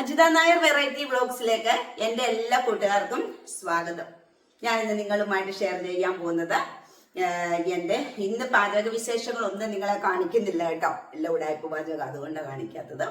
Ajitha Nair variety വ്ളോഗ്സിലേക്ക് എന്റെ എല്ലാ കൂട്ടുകാർക്കും സ്വാഗതം. ഞാനിന്ന് നിങ്ങളുമായിട്ട് ഷെയർ ചെയ്യാൻ പോകുന്നത് എന്റെ ഇന്ന് പാചക വിശേഷങ്ങളൊന്നും നിങ്ങളെ കാണിക്കുന്നില്ല കേട്ടോ. എല്ലാ ഉടായ്പ പാചകം അതുകൊണ്ടാണ് കാണിക്കാത്തത്.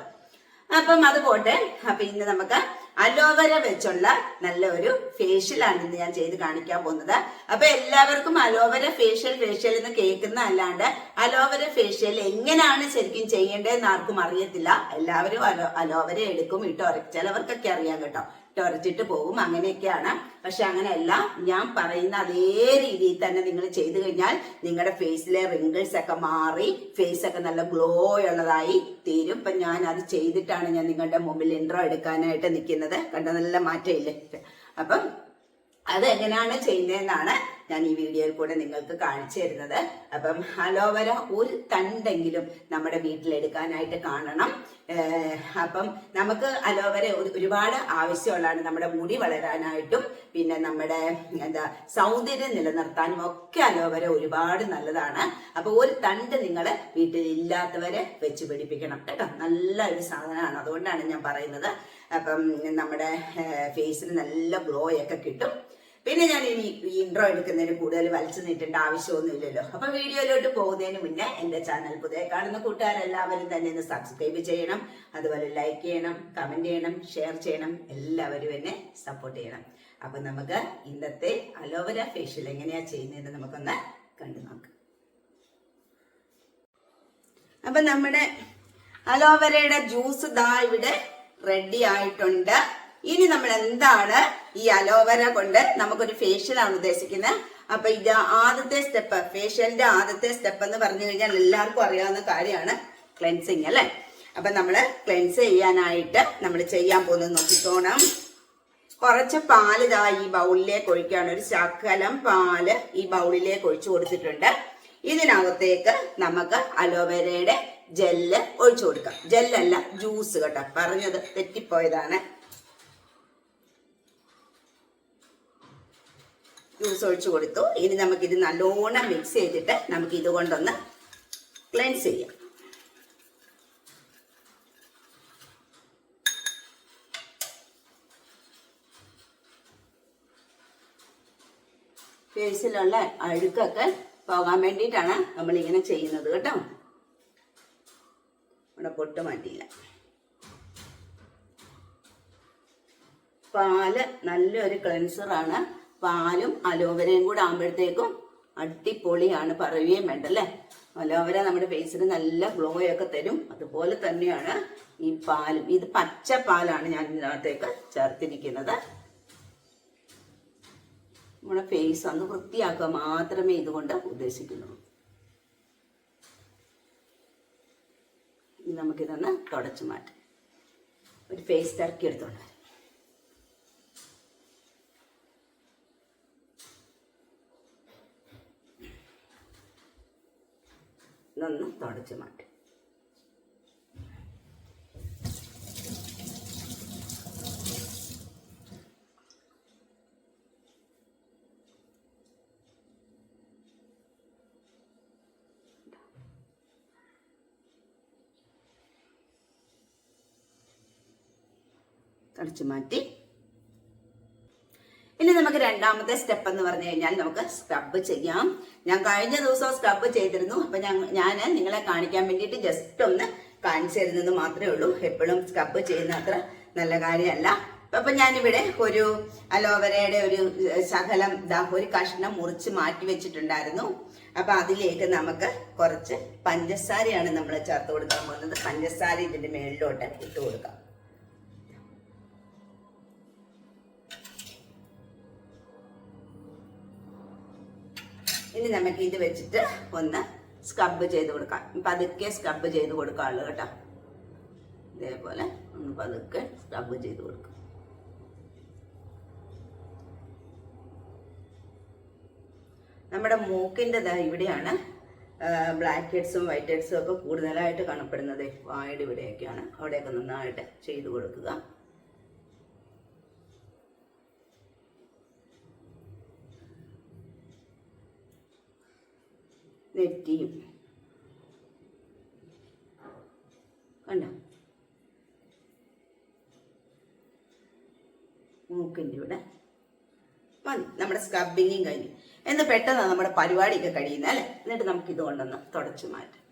അപ്പം അത് പോട്ടെ. അപ്പൊ ഇന്ന് നമുക്ക് അലോവര വെച്ചുള്ള നല്ല നല്ലൊരു ഫേഷ്യലാണ് ഇന്ന് ഞാൻ ചെയ്ത് കാണിക്കാൻ പോകുന്നത്. അപ്പൊ എല്ലാവർക്കും അലോവര ഫേഷ്യൽ ഫേഷ്യൽ എന്ന് കേൾക്കുന്ന അല്ലാണ്ട് അലോവര ഫേഷ്യൽ എങ്ങനെയാണ് ശരിക്കും ചെയ്യേണ്ടതെന്ന് ആർക്കും അറിയത്തില്ല. എല്ലാവരും അലോ അലോവര എടുക്കും ഇട്ട് ചിലവർക്കൊക്കെ അറിയാം കേട്ടോ. ഇട്ട് ഉരച്ചിട്ട് പോകും. അങ്ങനെയൊക്കെയാണ്. പക്ഷെ അങ്ങനെയല്ല ഞാൻ പറയുന്ന അതേ രീതിയിൽ തന്നെ നിങ്ങൾ ചെയ്തു കഴിഞ്ഞാൽ നിങ്ങളുടെ ഫേസിലെ റിങ്കിൾസ് ഒക്കെ മാറി ഫേസ് ഒക്കെ നല്ല ഗ്ലോ ഉള്ളതായി തീരും. ഇപ്പൊ ഞാൻ അത് ചെയ്തിട്ടാണ് ഞാൻ നിങ്ങളുടെ മുമ്പിൽ ഇൻട്രോ എടുക്കാനായിട്ട് നിൽക്കുന്നത്. കണ്ട നല്ല മാറ്റമില്ലേ? അപ്പം അത് എങ്ങനെയാണ് ചെയ്യുന്നതെന്നാണ് ഞാൻ ഈ വീഡിയോയിൽ കൂടെ നിങ്ങൾക്ക് കാണിച്ചു തരുന്നത്. അപ്പം അലോവര ഒരു തണ്ടെങ്കിലും നമ്മുടെ വീട്ടിലെടുക്കാനായിട്ട് കാണണം. അപ്പം നമുക്ക് അലോവര ഒരുപാട് ആവശ്യമുള്ളതാണ് നമ്മുടെ മുടി വളരാനായിട്ടും പിന്നെ നമ്മുടെ എന്താ സൗന്ദര്യം നിലനിർത്താനും ഒക്കെ അലോവര ഒരുപാട് നല്ലതാണ്. അപ്പൊ ഒരു തണ്ട് നിങ്ങൾ വീട്ടിൽ ഇല്ലാത്തവരെ വെച്ച് പിടിപ്പിക്കണം കേട്ടോ. നല്ല ഒരു സാധനമാണ് അതുകൊണ്ടാണ് ഞാൻ പറയുന്നത്. അപ്പം നമ്മുടെ ഫേസിന് നല്ല ഗ്ലോ ഒക്കെ കിട്ടും. പിന്നെ ഞാൻ ഇനി ഈ ഇൻട്രോ എടുക്കുന്നതിന് കൂടുതൽ വലിച്ചു നീട്ടേണ്ട ആവശ്യമൊന്നുമില്ലല്ലോ. അപ്പൊ വീഡിയോയിലോട്ട് പോകുന്നതിന് മുന്നേ എന്റെ ചാനൽ പുതിയ കാണുന്ന കൂട്ടുകാരെല്ലാവരും തന്നെ ഒന്ന് സബ്സ്ക്രൈബ് ചെയ്യണം. അതുപോലെ ലൈക്ക് ചെയ്യണം കമന്റ് ചെയ്യണം ഷെയർ ചെയ്യണം. എല്ലാവരും എന്നെ സപ്പോർട്ട് ചെയ്യണം. അപ്പൊ നമുക്ക് ഇന്നത്തെ അലോവര ഫേഷ്യൽ എങ്ങനെയാ ചെയ്യുന്നതെന്ന് നമുക്കൊന്ന് കണ്ടു നോക്കാം. അപ്പൊ നമ്മുടെ അലോവരയുടെ ജ്യൂസ് ദാ ഇവിടെ റെഡി ആയിട്ടുണ്ട്. ഇനി നമ്മൾ എന്താണ് ഈ അലോവേര കൊണ്ട് നമുക്കൊരു ഫേഷ്യലാണ് ഉദ്ദേശിക്കുന്നത് അപ്പൊ ഇത് ആദ്യത്തെ സ്റ്റെപ്പ് ഫേഷ്യലിന്റെ ആദ്യത്തെ സ്റ്റെപ്പ് എന്ന് പറഞ്ഞു കഴിഞ്ഞാൽ എല്ലാവർക്കും അറിയാവുന്ന കാര്യമാണ് ക്ലെൻസിങ് അല്ലെ? അപ്പൊ നമ്മൾ ക്ലെൻസ് ചെയ്യാനായിട്ട് നമ്മൾ ചെയ്യാൻ പോകുന്നത് നോക്കിക്കോണം. കുറച്ച് പാൽ ഇതാ ഈ ബൗളിലേക്ക് ഒഴിക്കുകയാണ്. ഒരു ശകലം പാൽ ഈ ബൗളിലേക്ക് ഒഴിച്ചു കൊടുത്തിട്ടുണ്ട്. ഇതിനകത്തേക്ക് നമുക്ക് അലോവേരയുടെ ജെല്ല് ഒഴിച്ചു കൊടുക്കാം. ജെല്ലല്ല ജ്യൂസ് കേട്ടോ. പറഞ്ഞത് തെറ്റിപ്പോയതാണ്. ജ്യൂസ് ഒഴിച്ചു കൊടുത്തു. ഇനി നമുക്കിത് നല്ലോണം മിക്സ് ചെയ്തിട്ട് നമുക്ക് ഇതുകൊണ്ടൊന്ന് ക്ലെൻസ് ചെയ്യാം. ഫേസിലുള്ള അഴുക്കൊക്കെ പോകാൻ വേണ്ടിയിട്ടാണ് നമ്മൾ ഇങ്ങനെ ചെയ്യുന്നത് കേട്ടോ. ഇവിടെ പൊട്ട് മാറ്റിയില്ല. പാൽ നല്ലൊരു ക്ലെൻസറാണ് പാലും അലോവരയും കൂടെ ആകുമ്പോഴത്തേക്കും അടിപൊളിയാണ് പറയുകയും വേണ്ട അല്ലേ? അലോവര നമ്മുടെ ഫേസിന് നല്ല ഗ്ലോ ഒക്കെ തരും. അതുപോലെ തന്നെയാണ് ഈ പാലും. ഇത് പച്ച പാലാണ് ഞാൻ ഇതിനകത്തേക്ക് ചേർത്തിരിക്കുന്നത്. നമ്മുടെ ഫേസ് ഒന്ന് വൃത്തിയാക്കുക മാത്രമേ ഇതുകൊണ്ട് ഉദ്ദേശിക്കുന്നുള്ളൂ. നമുക്കിതൊന്ന് തുടച്ചു മാറ്റാം. ഒരു ഫേസ് ടർക്കി എടുത്തോണ്ട് ഇതൊന്ന് തുടച്ച് മാറ്റും. തുടച്ചു മാറ്റി. രണ്ടാമത്തെ സ്റ്റെപ്പ് എന്ന് പറഞ്ഞു കഴിഞ്ഞാൽ നമുക്ക് സ്ക്രബ് ചെയ്യാം. ഞാൻ കഴിഞ്ഞ ദിവസം സ്ക്രബ് ചെയ്തിരുന്നു. അപ്പൊ ഞാൻ നിങ്ങളെ കാണിക്കാൻ വേണ്ടിയിട്ട് ജസ്റ്റ് ഒന്ന് കാണിച്ചു തരുന്നത് മാത്രമേ ഉള്ളൂ. എപ്പോഴും സ്ക്രബ് ചെയ്യുന്ന അത്ര നല്ല കാര്യമല്ല. അപ്പൊ ഞാനിവിടെ ഒരു അലോവരയുടെ ഒരു ശകലം ഒരു കഷ്ണം മുറിച്ച് മാറ്റി വെച്ചിട്ടുണ്ടായിരുന്നു. അപ്പൊ അതിലേക്ക് നമുക്ക് കുറച്ച് പഞ്ചസാരയാണ് നമ്മൾ ചേർത്ത് കൊടുക്കാൻ പോകുന്നത്. പഞ്ചസാര ഇതിന്റെ മേളിലോട്ട് ഇട്ട് കൊടുക്കാം. ഇനി നമുക്ക് ഇത് വെച്ചിട്ട് ഒന്ന് സ്ക്രബ് ചെയ്ത് കൊടുക്കാം. പതുക്കെ സ്ക്രബ് ചെയ്ത് കൊടുക്കാനുള്ളൂ കേട്ടോ. ഇതേപോലെ ഒന്ന് പതുക്കെ സ്ക്രബ് ചെയ്ത് കൊടുക്കാം. നമ്മുടെ മൂക്കിന്റെ ഇവിടെയാണ് ബ്ലാക്ക് ഹെഡ്സും വൈറ്റ് ഹെഡ്സും ഒക്കെ കൂടുതലായിട്ട് കാണപ്പെടുന്നത്. വായുടെ ഇവിടെയൊക്കെയാണ്. അവിടെയൊക്കെ നന്നായിട്ട് ചെയ്ത് കൊടുക്കുക. നെറ്റിയും കണ്ടോ? മൂക്കിന്റെ ഇവിടെ. മതി നമ്മുടെ സ്ക്രബിങ്ങും കഴിഞ്ഞു. എന്ന് പെട്ടെന്നാണ് നമ്മുടെ പരിപാടിയൊക്കെ കഴിയുന്നത് അല്ലേ? എന്നിട്ട് നമുക്ക് ഇത് കൊണ്ടൊന്ന് തുടച്ചു മാറ്റാം.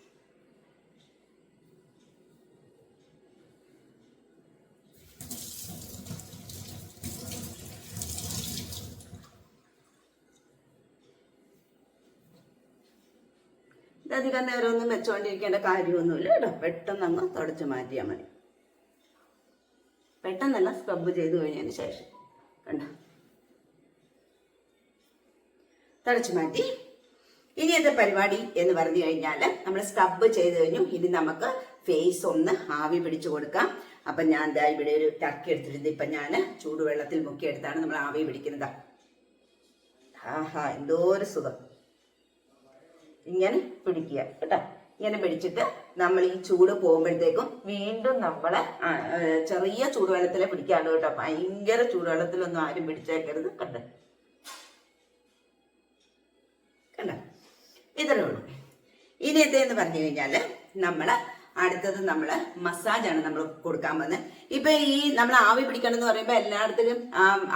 ഇതധികം നേരമൊന്നും വെച്ചുകൊണ്ടിരിക്കേണ്ട കാര്യമൊന്നുമില്ല കേട്ടോ. പെട്ടെന്ന് അങ്ങ് തുടച്ച് മാറ്റിയാൽ മതി. പെട്ടെന്നല്ല സ്ക്രബ് ചെയ്ത് കഴിഞ്ഞതിന് ശേഷം. കണ്ട? തുടച്ച് മാറ്റി. ഇനി എന്താ പരിപാടി എന്ന് പറഞ്ഞു കഴിഞ്ഞാൽ നമ്മൾ സ്ക്രബ് ചെയ്ത് കഴിഞ്ഞു. ഇനി നമുക്ക് ഫേസ് ഒന്ന് ആവി പിടിച്ചു കൊടുക്കാം. അപ്പൊ ഞാൻ ദാ ഇവിടെ ഒരു ടക്കി എടുത്തിട്ടുണ്ട്. ഇപ്പൊ ഞാൻ ചൂടുവെള്ളത്തിൽ മുക്കിയെടുത്താണ് നമ്മൾ ആവി പിടിക്കുന്നത്. ആഹാ എന്തോ ഒരു സുഖം. ഇങ്ങനെ പിടിക്കുക കേട്ടോ. ഇങ്ങനെ പിടിച്ചിട്ട് നമ്മൾ ഈ ചൂട് പോകുമ്പോഴത്തേക്കും വീണ്ടും നമ്മളെ ചെറിയ ചൂടുവെള്ളത്തിലെ പിടിക്കാണ്ട് കേട്ടോ. ഭയങ്കര ചൂടുവെള്ളത്തിലൊന്നും ആരും പിടിച്ചേക്കരുത് കണ്ട്? കണ്ട? ഇത്രേ ഉള്ളൂ. ഇനി എന്ന് പറഞ്ഞു കഴിഞ്ഞാൽ നമ്മൾ അടുത്തത് നമ്മൾ മസാജാണ് നമ്മൾ കൊടുക്കാൻ പോകുന്നത്. ഇപ്പൊ ഈ നമ്മൾ ആവി പിടിക്കണം എന്ന് പറയുമ്പോൾ എല്ലായിടത്തും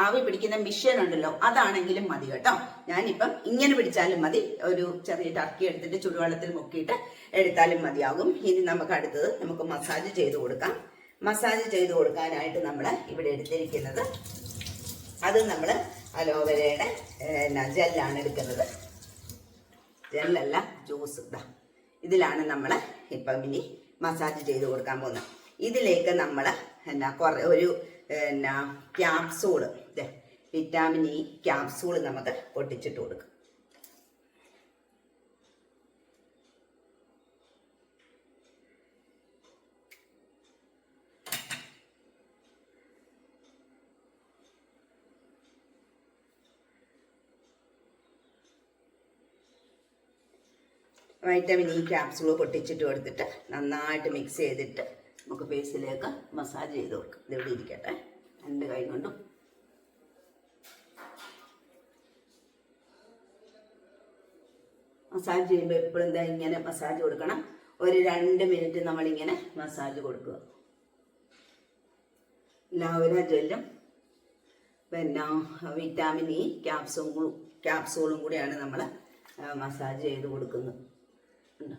ആവി പിടിക്കുന്ന മിഷ്യൻ ഉണ്ടല്ലോ അതാണെങ്കിലും മതി കേട്ടോ. ഞാനിപ്പം ഇങ്ങനെ പിടിച്ചാലും മതി. ഒരു ചെറിയ ടർക്കി എടുത്തിട്ട് ചുടുവെള്ളത്തിൽ മുക്കിയിട്ട് എടുത്താലും മതിയാകും. ഇനി നമുക്ക് അടുത്തത് നമുക്ക് മസാജ് ചെയ്ത് കൊടുക്കാം. മസാജ് ചെയ്ത് കൊടുക്കാനായിട്ട് നമ്മൾ ഇവിടെ എടുത്തിരിക്കുന്നത് അത് നമ്മൾ അലോവേരയുടെ ജെല്ലാണ് എടുക്കുന്നത്. ജെല്ലല്ല ജ്യൂസ് ഇതാ ഇതിലാണ് നമ്മൾ ഇപ്പം ഇനി മസാജ് ചെയ്ത് കൊടുക്കാൻ പോകുന്നത്. ഇതിലേക്ക് നമ്മൾ എന്നാ കുറേ ഒരു എന്നാ ക്യാപ്സൂൾ വിറ്റാമിൻ ഇ ക്യാപ്സൂൾ നമുക്ക് പൊട്ടിച്ചിട്ട് കൊടുക്കും. വൈറ്റമിൻ ഇ ക്യാപ്സൂൾ പൊട്ടിച്ചിട്ട് കൊടുത്തിട്ട് നന്നായിട്ട് മിക്സ് ചെയ്തിട്ട് നമുക്ക് ഫേസിലേക്ക് മസാജ് ചെയ്ത് കൊടുക്കാം. ഇതെവിടെ ഇരിക്കട്ടെ. രണ്ട് കൈ കൊണ്ടും. മസാജ് ചെയ്യുമ്പോൾ എപ്പോഴും എന്താ ഇങ്ങനെ മസാജ് കൊടുക്കണം. ഒരു രണ്ട് മിനിറ്റ് നമ്മളിങ്ങനെ മസാജ് കൊടുക്കുക. ലാവന ജെല്ലും പിന്നെ വിറ്റാമിൻ ഇ ക്യാപ്സൂളും ക്യാപ്സൂളും കൂടിയാണ് നമ്മൾ മസാജ് ചെയ്ത് കൊടുക്കുന്നത്. ഉണ്ടോ?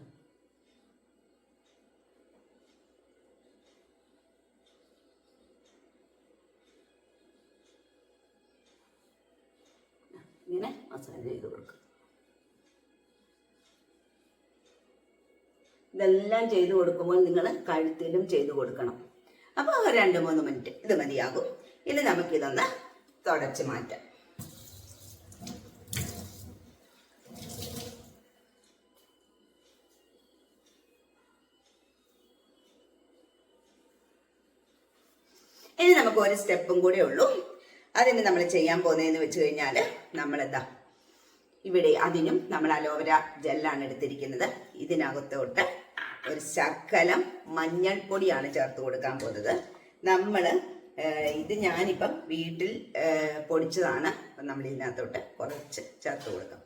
ഇങ്ങനെ മസാജ് ചെയ്ത് കൊടുക്കുക ഇതെല്ലാം ചെയ്തു കൊടുക്കുമ്പോൾ നിങ്ങൾ കഴുത്തിലും ചെയ്ത് കൊടുക്കണം. അപ്പോൾ രണ്ട് മൂന്ന് മിനിറ്റ് ഇത് മതിയാകും. ഇനി നമുക്കിതൊന്ന് തുടച്ച് മാറ്റാം. ഒരു സ്റ്റെപ്പും കൂടെ ഉള്ളൂ. അതിന് നമ്മൾ ചെയ്യാൻ പോകുന്നതെന്ന് വെച്ച് കഴിഞ്ഞാൽ നമ്മളെന്താ? ഇവിടെ അതിനും നമ്മൾ അലോവര ജെല്ലാണ് എടുത്തിരിക്കുന്നത്. ഇതിനകത്തോട്ട് ഒരു ശക്കലം മഞ്ഞൾപ്പൊടിയാണ് ചേർത്ത് കൊടുക്കാൻ പോകുന്നത്. നമ്മൾ ഇത് ഞാനിപ്പം വീട്ടിൽ പൊടിച്ചതാണ്. അപ്പം നമ്മൾ ഇതിനകത്തോട്ട് കുറച്ച് ചേർത്ത് കൊടുക്കാം.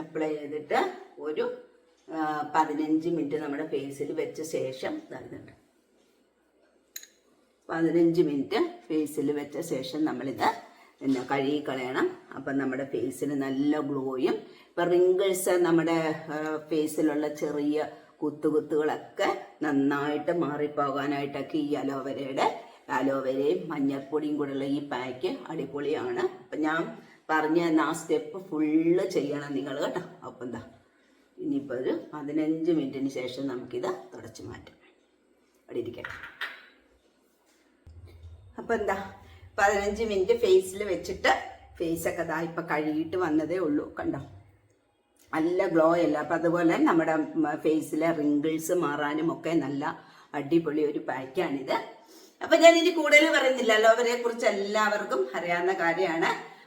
അപ്ലൈ ചെയ്തിട്ട് ഒരു പതിനഞ്ച് മിനിറ്റ് നമ്മുടെ ഫേസിൽ വെച്ച ശേഷം ഇതാകുന്നുണ്ട് പതിനഞ്ച് മിനിറ്റ് ഫേസിൽ വെച്ച ശേഷം നമ്മളിത് പിന്നെ കഴുകി കളയണം. അപ്പം നമ്മുടെ ഫേസിന് നല്ല ഗ്ലോയും ഇപ്പം റിങ്കിൾസ് നമ്മുടെ ഫേസിലുള്ള ചെറിയ കുത്തുകുത്തുകളൊക്കെ നന്നായിട്ട് മാറിപ്പോകാനായിട്ടൊക്കെ ഈ അലോവേരയുടെ അലോവേരയും മഞ്ഞൾപ്പൊടിയും കൂടെയുള്ള ഈ പാക്ക് അടിപൊളിയാണ്. അപ്പം ഞാൻ പറഞ്ഞ തന്ന ആ സ്റ്റെപ്പ് ഫുള്ള് ചെയ്യണം നിങ്ങൾ കേട്ടോ. അപ്പം എന്താ ഇനിയിപ്പോൾ ഒരു പതിനഞ്ച് മിനിറ്റിന് ശേഷം നമുക്കിത് തുടച്ചു മാറ്റാം. അവിടെ ഇരിക്കട്ടെ. അപ്പം എന്താ പതിനഞ്ച് മിനിറ്റ് ഫേസിൽ വെച്ചിട്ട് ഫേസൊക്കെ ദാ ഇപ്പം കഴുകിയിട്ട് വന്നതേ ഉള്ളൂ കണ്ടോ? നല്ല ഗ്ലോ അല്ല? അപ്പം അതുപോലെ നമ്മുടെ ഫേസിലെ റിങ്കിൾസ് മാറാനും ഒക്കെ നല്ല അടിപൊളി ഒരു പാക്കാണിത് അപ്പം ഞാൻ ഇനി കൂടുതൽ പറയുന്നില്ലല്ലോ അവരെ കുറിച്ച് എല്ലാവർക്കും അറിയാവുന്ന കാര്യമാണ്.